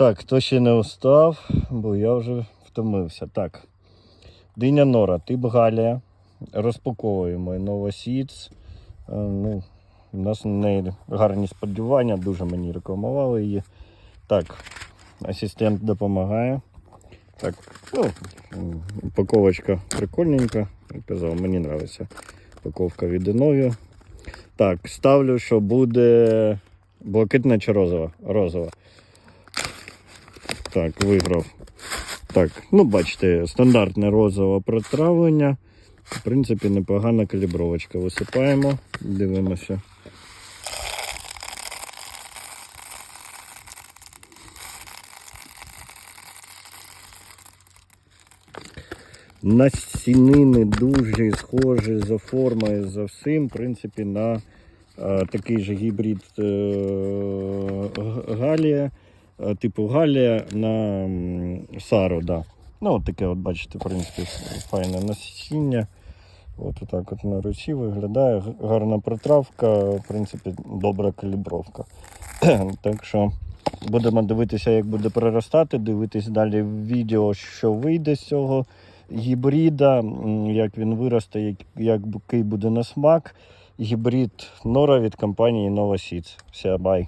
Так, хто ще не устав, бо я вже втомився. Так. Диня Нора, тип Галія. Розпаковуємо Seeds. Е, Ну, у нас на неї гарні сподівання, дуже мені рекламували її. Так, асистент допомагає. Так, ну, упаковочка прикольненька. Я казав, мені подобається упаковка від Inovio. Так, ставлю, що буде блакитна чи розова. Розова. Так, виграв. Так, ну бачите, стандартне розове протравлення. В принципі, непогана калібровочка. Висипаємо, дивимося. Насінини дуже схожі за формою, за всім, в принципі, на е, такий же гібрид е, Галія, типу Галія на Сару. Да. Ну, от таке, от, бачите, в принципі, файне насіння. От так от на руці виглядає. Гарна протравка, в принципі, добра калібровка. так що будемо дивитися, як буде проростати, дивитись далі відео, що вийде з цього гібрида, як він виросте, як, як який буде на смак. Гібрид Нора від компанії Nova Seeds. Все, бай.